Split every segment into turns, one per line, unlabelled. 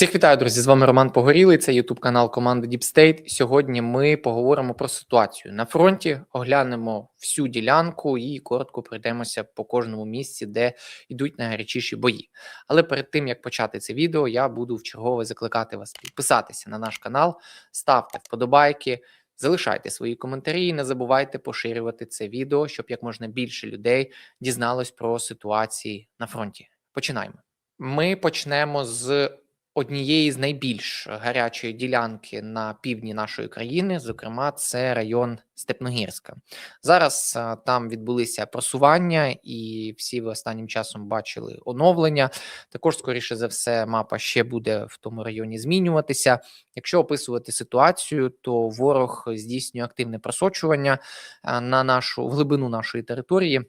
Всіх вітаю, друзі! З вами Роман Погорілий. Це Ютуб канал команди Deep State. Сьогодні ми поговоримо про ситуацію на фронті, оглянемо всю ділянку і коротко пройдемося по кожному місці, де йдуть найгарячіші бої. Але перед тим як почати це відео, я буду вчергове закликати вас підписатися на наш канал, ставте вподобайки. Залишайте свої коментарі і не забувайте поширювати це відео, щоб як можна більше людей дізналось про ситуації на фронті. Починаємо. Ми почнемо з однієї з найбільш гарячої ділянки на півдні нашої країни, зокрема, це район Степногірська. Зараз там відбулися просування, і всі ви останнім часом бачили оновлення. Також, скоріше за все, мапа ще буде в тому районі змінюватися. Якщо описувати ситуацію, то ворог здійснює активне просочування на нашу в глибину нашої території.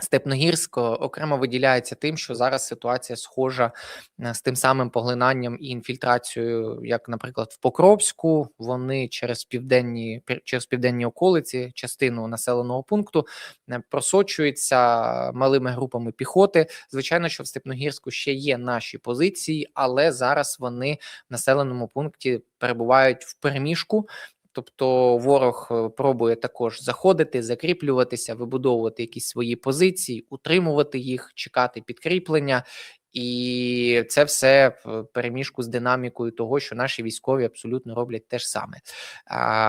Степногірськ окремо виділяється тим, що зараз ситуація схожа е, з тим самим поглинанням і інфільтрацією, як, наприклад, в Покровську. Вони через південні через південні околиці, частину населеного пункту е, просочуються малими групами піхоти. Звичайно, що в Степногірську ще є наші позиції, але зараз вони в населеному пункті перебувають в переміжку. Тобто ворог е, пробує також заходити, закріплюватися, вибудовувати якісь свої позиції, утримувати їх, чекати підкріплення, і це все в переміжку з динамікою того, що наші військові абсолютно роблять те ж саме.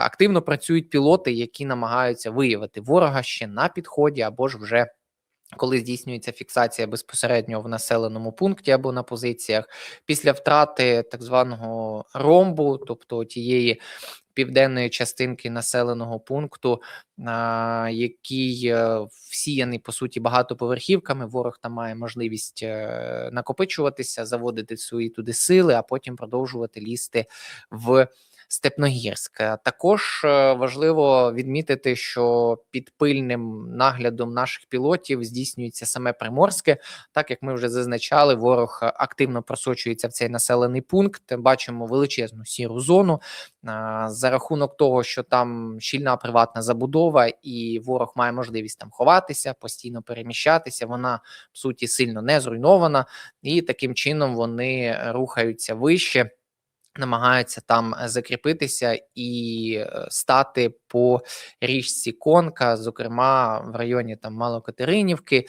Активно працюють пілоти, які намагаються виявити ворога ще на підході або ж вже. Коли здійснюється фіксація безпосередньо в населеному пункті або на позиціях, після втрати так званого ромбу, тобто тієї південної частинки населеного пункту, який е, всіяний по суті багатоповерхівками. Ворог там має можливість е, накопичуватися, заводити свої туди сили, а потім продовжувати лізти в. Степногірськ. Також е, важливо відмітити, що під пильним наглядом наших пілотів здійснюється саме Приморське. Так як ми вже зазначали, ворог активно просочується в цей населений пункт. Бачимо величезну сіру зону за рахунок того, що там щільна приватна забудова, і ворог має можливість там ховатися, постійно переміщатися. Вона в суті сильно не зруйнована, і таким чином вони рухаються вище намагаються там е, закріпитися і е, стати по річці Конка, зокрема в районі там Малокатеринівки.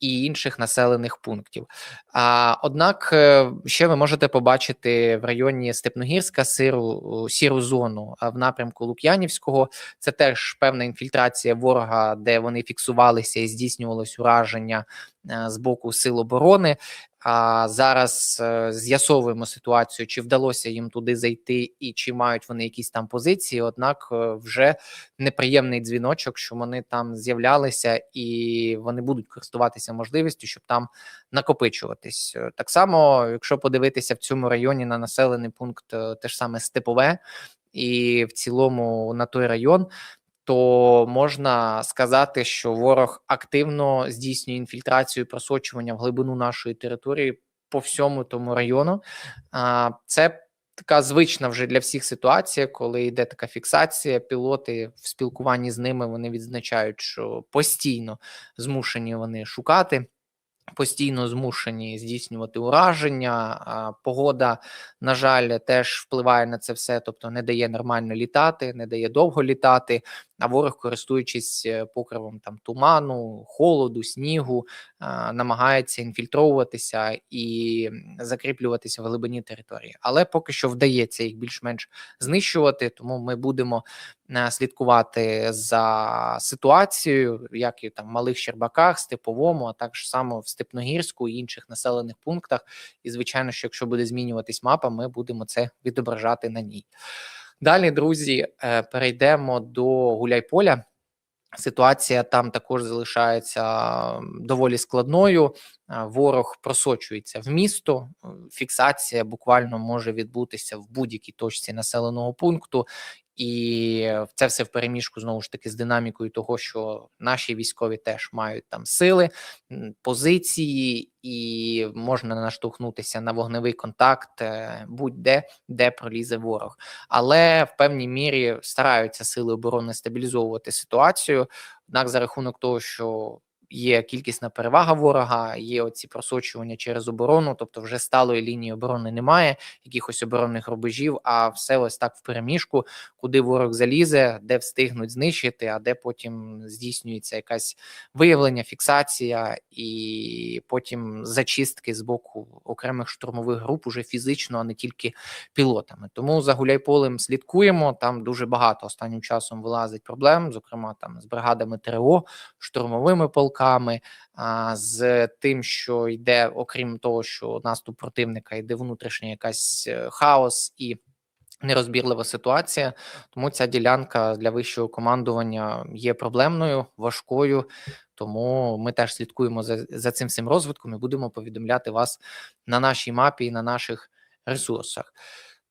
І інших населених пунктів. А однак е, ще ви можете побачити в районі Степногірська сиру сіру зону в напрямку Лук'янівського. Це теж певна інфільтрація ворога, де вони фіксувалися і здійснювалось ураження з боку сил оборони. А зараз е, з'ясовуємо ситуацію, чи вдалося їм туди зайти, і чи мають вони якісь там позиції. Однак, е, вже неприємний дзвіночок, що вони там з'являлися і вони будуть користуватися можливістю, щоб там накопичуватись. Е, так само, якщо подивитися в цьому районі на населений пункт, те саме степове, і в цілому на той район то можна сказати, що ворог активно здійснює інфільтрацію і просочування в глибину нашої території по всьому тому району. Це така звична вже для всіх ситуація, коли йде така фіксація. Пілоти в спілкуванні з ними вони відзначають, що постійно змушені вони шукати. Постійно змушені здійснювати ураження. Погода, на жаль, теж впливає на це все, тобто не дає нормально літати, не дає довго літати. А ворог, користуючись е, покривом там туману, холоду, снігу, намагається інфільтровуватися і закріплюватися в глибині території. Але поки що вдається їх більш-менш знищувати, тому ми будемо слідкувати за ситуацією, як і там в малих Щербаках, Степовому, а також само в Степногірську і інших населених пунктах. І звичайно, що якщо буде змінюватись мапа, ми будемо це відображати на ній. Далі, друзі, е, перейдемо до Гуляйполя. Ситуація там також залишається доволі складною. Ворог просочується в місто. Фіксація буквально може відбутися в будь-якій точці населеного пункту, і це все в переміжку знову ж таки з динамікою того, що наші військові теж мають там сили, позиції, і можна наштовхнутися на вогневий контакт е, будь-де де пролізе ворог. Але в певній мірі стараються сили оборони стабілізовувати ситуацію. Однак, за рахунок того, що є кількісна перевага ворога, є оці просочування через оборону, тобто вже сталої лінії оборони немає, якихось оборонних рубежів, а все ось так в переміжку, куди ворог залізе, де встигнуть знищити, а де потім здійснюється якась виявлення, фіксація і потім зачистки з боку окремих штурмових груп уже фізично, а не тільки пілотами. Тому за Гуляйполем слідкуємо. Там дуже багато останнім часом вилазить проблем, зокрема там з бригадами ТРО, штурмовими полками, а, з тим, що йде, окрім того, що наступ противника йде внутрішня якась е, хаос і. Нерозбірлива ситуація, тому ця ділянка для вищого командування є проблемною, важкою. Тому ми теж слідкуємо за, за цим всім розвитком і будемо повідомляти вас на нашій мапі і на наших ресурсах.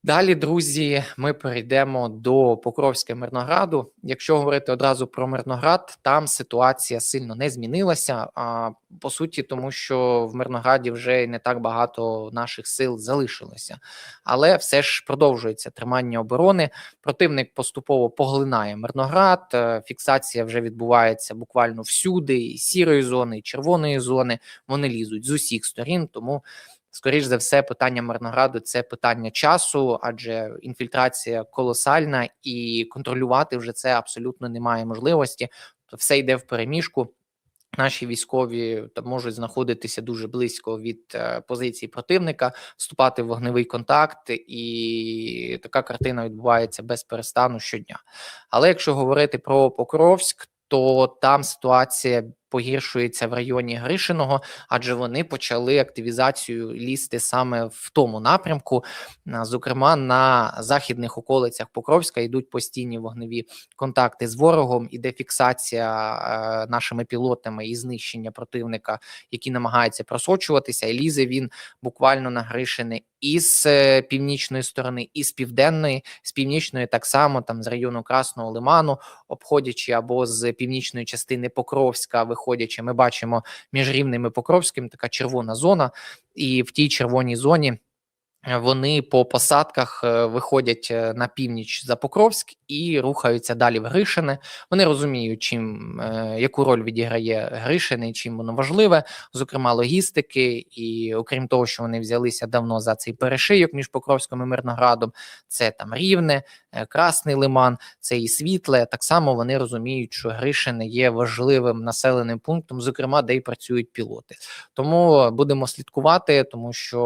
Далі, друзі, ми перейдемо до Покровська Мирнограду. Якщо говорити одразу про Мирноград, там ситуація сильно не змінилася. А по суті, тому що в Мирнограді вже не так багато наших сил залишилося, але все ж продовжується тримання оборони. Противник поступово поглинає Мирноград. е, Фіксація вже відбувається буквально всюди, і сірої зони, і червоної зони. Вони лізуть з усіх сторін, тому. Скоріш за все, питання Мирнограду це питання часу, адже інфільтрація колосальна, і контролювати вже це абсолютно немає можливості. То все йде в переміжку. Наші військові там можуть знаходитися дуже близько від е, позиції противника, вступати в вогневий контакт, і така картина відбувається без перестану щодня. Але якщо говорити про Покровськ, то там ситуація погіршується в районі Гришиного, адже вони почали активізацію лізти саме в тому напрямку. Зокрема, на західних околицях Покровська йдуть постійні вогневі контакти з ворогом, іде фіксація е, нашими пілотами і знищення противника, які намагаються просочуватися. І лізе він буквально на Гришини і з е, північної сторони, і з південної, з північної так само, там з району Красного Лиману, обходячи або з північної частини Покровська, виходячи, ми бачимо між рівними Покровським така червона зона, і в тій червоній зоні. Вони по посадках е, виходять е, на північ за Покровськ і рухаються далі в Гришине. Вони розуміють, чим е, яку роль відіграє Гришине і чим воно важливе, зокрема логістики. І окрім того, що вони взялися давно за цей перешийок між Покровськом і Мирноградом, це там Рівне, Красний Лиман, це і світле. Так само вони розуміють, що Гришине є важливим населеним пунктом, зокрема, де й працюють пілоти. Тому будемо слідкувати, тому що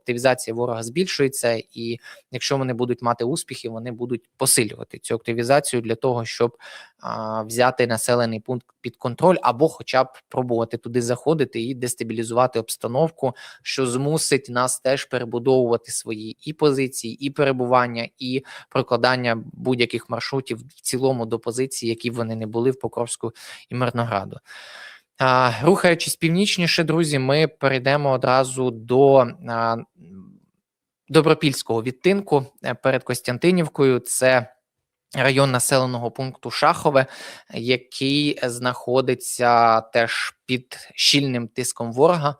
активізація ворога збільшується, і якщо вони будуть мати успіхи, вони будуть посилювати цю активізацію для того, щоб а, взяти населений пункт під контроль, або, хоча б пробувати туди заходити і дестабілізувати обстановку, що змусить нас теж перебудовувати свої і позиції, і перебування, і прокладання будь-яких маршрутів в цілому до позицій, які б вони не були в Покровську і Мирнограду. Рухаючись північніше, друзі, ми перейдемо одразу до Добропільського відтинку е, перед Костянтинівкою. Це район населеного пункту Шахове, який знаходиться теж під щільним тиском ворога.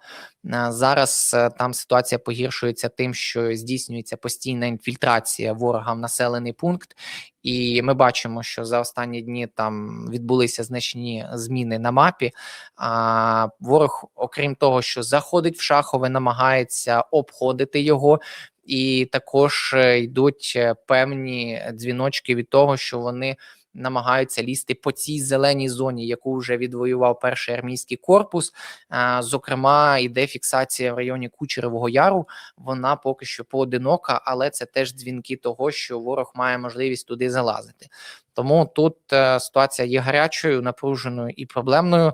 Зараз е, там ситуація погіршується тим, що здійснюється постійна інфільтрація ворога в населений пункт, і ми бачимо, що за останні дні там відбулися значні зміни на мапі. А ворог, окрім того, що заходить в Шахове, намагається обходити його. І також е, йдуть е, певні дзвіночки від того, що вони намагаються лізти по цій зеленій зоні, яку вже відвоював перший армійський корпус. Зокрема, йде фіксація в районі Кучеревого Яру. Вона поки що поодинока, але це теж дзвінки того, що ворог має можливість туди залазити. Тому тут е, ситуація є гарячою, напруженою і проблемною.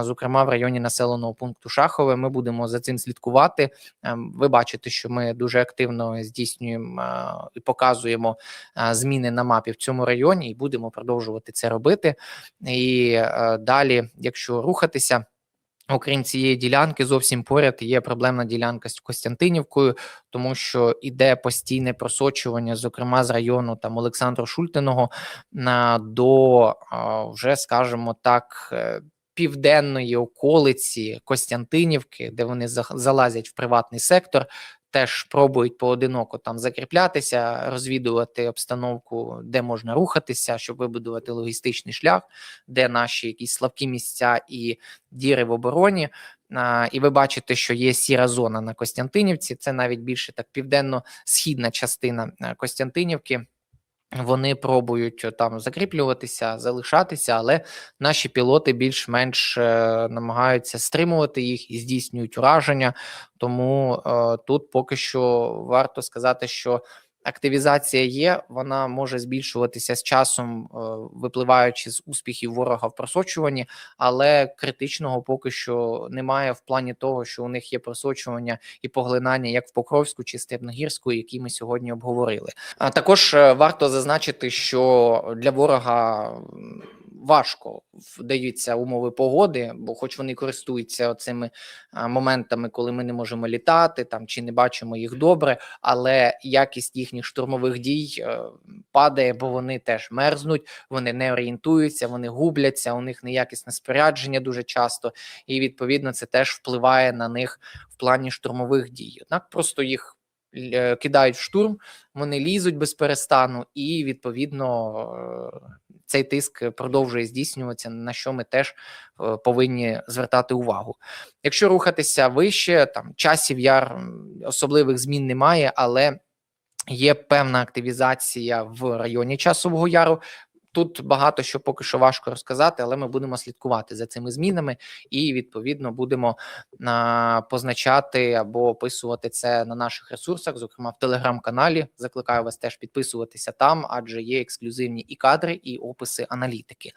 Зокрема, в районі населеного пункту Шахове. Ми будемо за цим слідкувати. Ем, Ви бачите, що ми дуже активно здійснюємо е, і показуємо е, зміни на мапі в цьому районі, і будемо продовжувати це робити. І е, далі, якщо рухатися. Окрім цієї ділянки, зовсім поряд є проблемна ділянка з Костянтинівкою, тому що іде постійне просочування, зокрема з району там Олександру Шультиного на до вже, скажімо так, е, південної околиці Костянтинівки, де вони залазять в приватний сектор. Теж пробують поодиноко там закріплятися, розвідувати обстановку, де можна рухатися, щоб вибудувати логістичний шлях, де наші якісь слабкі місця і діри в обороні. А, І ви бачите, що є сіра зона на Костянтинівці. Це навіть більше так південно-східна частина е, Костянтинівки. Вони пробують там закріплюватися, залишатися, але наші пілоти більш-менш е, намагаються стримувати їх і здійснюють ураження. Тому е, тут поки що варто сказати, що активізація є, вона може збільшуватися з часом, е, випливаючи з успіхів ворога в просочуванні, але критичного поки що немає в плані того, що у них є просочування і поглинання як в Покровську чи Степногірську, які ми сьогодні обговорили. А також е, варто зазначити, що для ворога важко вдаються умови погоди, бо, хоч вони користуються цими моментами, коли ми не можемо літати там чи не бачимо їх добре, але якість їхніх штурмових дій е, падає, бо вони теж мерзнуть, вони не орієнтуються, вони губляться. У них неякісне спорядження дуже часто, і відповідно це теж впливає на них в плані штурмових дій. Однак просто їх. е, Кидають в штурм, вони лізуть без перестану, і відповідно е, цей тиск продовжує здійснюватися, на що ми теж е, повинні звертати увагу. Якщо рухатися вище, там часів яр особливих змін немає, але є певна активізація в районі часового яру. Тут багато що поки що важко розказати, але ми будемо слідкувати за цими змінами і відповідно будемо позначати або описувати це на наших ресурсах, зокрема в телеграм-каналі. Закликаю вас теж підписуватися там, адже є ексклюзивні і кадри, і описи аналітики.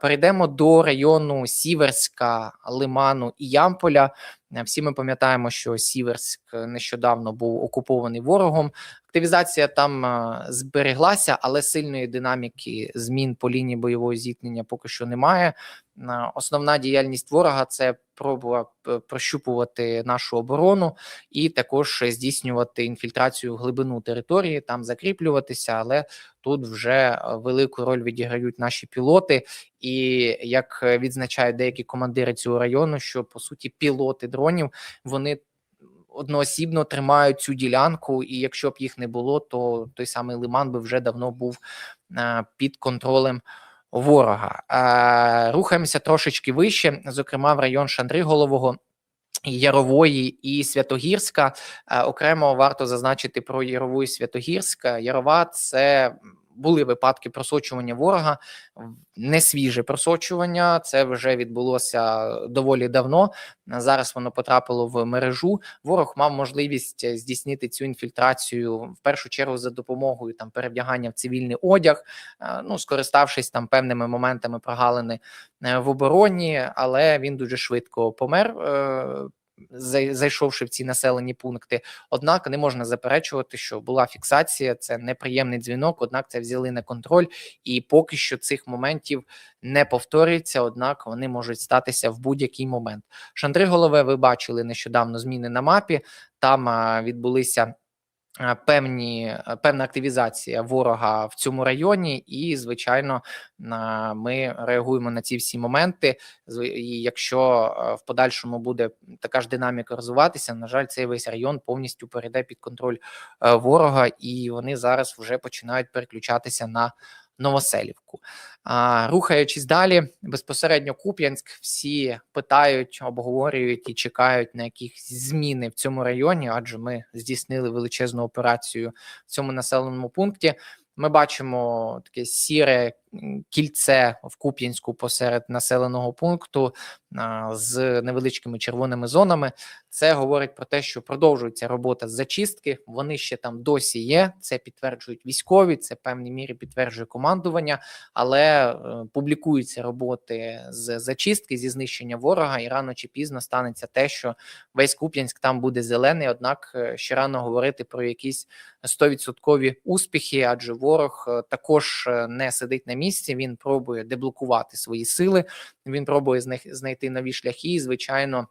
Перейдемо до району Сіверська, Лиману і Ямполя. Е, Всі ми пам'ятаємо, що Сіверськ нещодавно був окупований ворогом. Активізація там е, збереглася, але сильної динаміки змін по лінії бойового зіткнення поки що немає. Е, Основна діяльність ворога це проба е, прощупувати нашу оборону і також здійснювати інфільтрацію в глибину території, там закріплюватися, але тут вже е, велику роль відіграють наші пілоти. І як е, відзначають деякі командири цього району, що по суті пілоти дронів вони одноосібно тримають цю ділянку, і якщо б їх не було, то той самий лиман би вже давно був під контролем ворога. Рухаємося трошечки вище, зокрема в район Шандриголового. Ярової і Святогірська окремо варто зазначити про Ярову і Святогірська. Ярова це були випадки просочування ворога, не свіже просочування. Це вже відбулося доволі давно. Зараз воно потрапило в мережу. Ворог мав можливість е, здійснити цю інфільтрацію в першу чергу за допомогою там перевдягання в цивільний одяг, е, ну скориставшись там певними моментами прогалини е, в обороні, але він дуже швидко помер. Зайшовши в ці населені пункти, однак не можна заперечувати, що була фіксація, це неприємний дзвінок. Однак це взяли на контроль, і поки що цих моментів не повторюється. Однак вони можуть статися в будь-який момент. Шандриголове, ви бачили нещодавно зміни на мапі. Там відбулися певні певна активізація ворога в цьому районі, і звичайно, ми реагуємо на ці всі моменти. І якщо в подальшому буде така ж динаміка розвиватися, на жаль, цей весь район повністю перейде під контроль е, ворога, і вони зараз вже починають переключатися на Новоселівку. А, рухаючись далі, безпосередньо Куп'янськ, всі питають, обговорюють і чекають на якісь зміни в цьому районі, адже ми здійснили величезну операцію в цьому населеному пункті. Ми бачимо таке сіре кільце в Куп'янську посеред населеного пункту з невеличкими червоними зонами. Це говорить про те, що продовжується робота з зачистки. Вони ще там досі є. Це підтверджують військові, це в певній мірі підтверджує командування, але е, публікуються роботи з зачистки, зі знищення ворога, і рано чи пізно станеться те, що весь Куп'янськ там буде зелений. Однак е, ще рано говорити про якісь 100% успіхи, адже ворог е, також не сидить на місці. Він пробує деблокувати свої сили. Він пробує знайти нові шляхи. І, звичайно.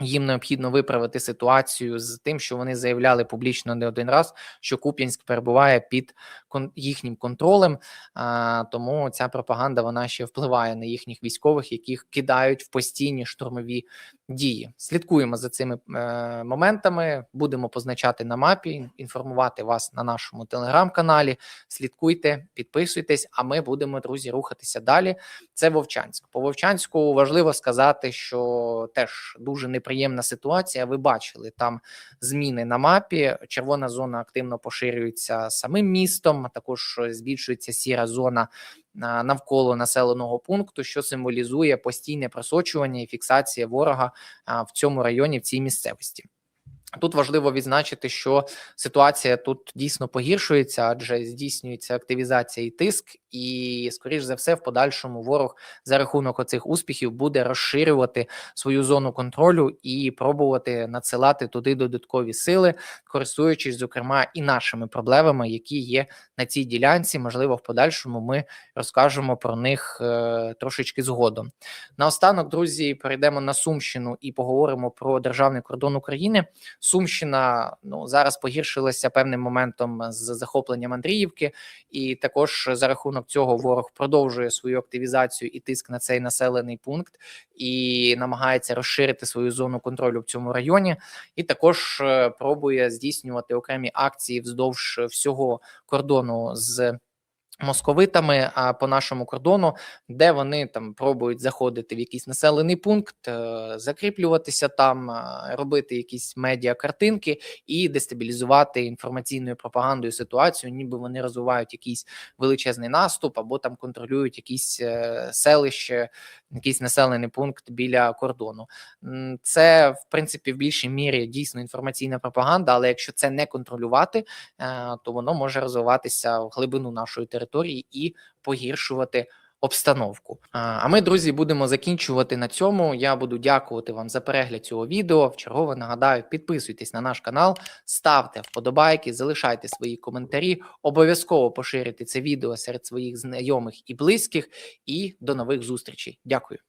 Їм необхідно виправити ситуацію з тим, що вони заявляли публічно не один раз, що Куп'янськ перебуває під їхнім контролем. А, тому ця пропаганда вона ще впливає на їхніх військових, яких кидають в постійні штурмові дії. Слідкуємо за цими е, моментами. Будемо позначати на мапі, інформувати вас на нашому телеграм-каналі. Слідкуйте, підписуйтесь. А ми будемо, друзі, рухатися далі. Це Вовчанськ. По Вовчанську важливо сказати, що теж дуже неприємна ситуація. Ви бачили там зміни на мапі. Червона зона активно поширюється самим містом. А Також збільшується сіра зона навколо населеного пункту, що символізує постійне просочування і фіксація ворога в цьому районі, в цій місцевості. Тут важливо відзначити, що ситуація тут дійсно погіршується, адже здійснюється активізація і тиск, і скоріш за все, в подальшому ворог за рахунок оцих успіхів буде розширювати свою зону контролю і пробувати надсилати туди додаткові сили, користуючись зокрема і нашими проблемами, які є на цій ділянці. Можливо, в подальшому ми розкажемо про них е, трошечки згодом. Наостанок, друзі, перейдемо на Сумщину і поговоримо про державний кордон України. Сумщина ну зараз погіршилася певним моментом з захопленням Андріївки, і також за рахунок цього ворог продовжує свою активізацію і тиск на цей населений пункт і намагається розширити свою зону контролю в цьому районі. І також е, пробує здійснювати окремі акції вздовж всього кордону з. Московитами по нашому кордону, де вони там пробують заходити в якийсь населений пункт, е, закріплюватися там, е, робити якісь медіа картинки і дестабілізувати інформаційною пропагандою ситуацію, ніби вони розвивають якийсь величезний наступ або там контролюють якісь е, селище, якийсь населений пункт біля кордону. Це в принципі в більшій мірі дійсно інформаційна пропаганда, але якщо це не контролювати, то воно може розвиватися в глибину нашої території і погіршувати обстановку. А а ми, друзі, будемо закінчувати на цьому. Я буду дякувати вам за перегляд цього відео. Вчергове нагадаю, підписуйтесь на наш канал, ставте вподобайки, залишайте свої коментарі. Обов'язково поширюйте це відео серед своїх знайомих і близьких. І до нових зустрічей. Дякую.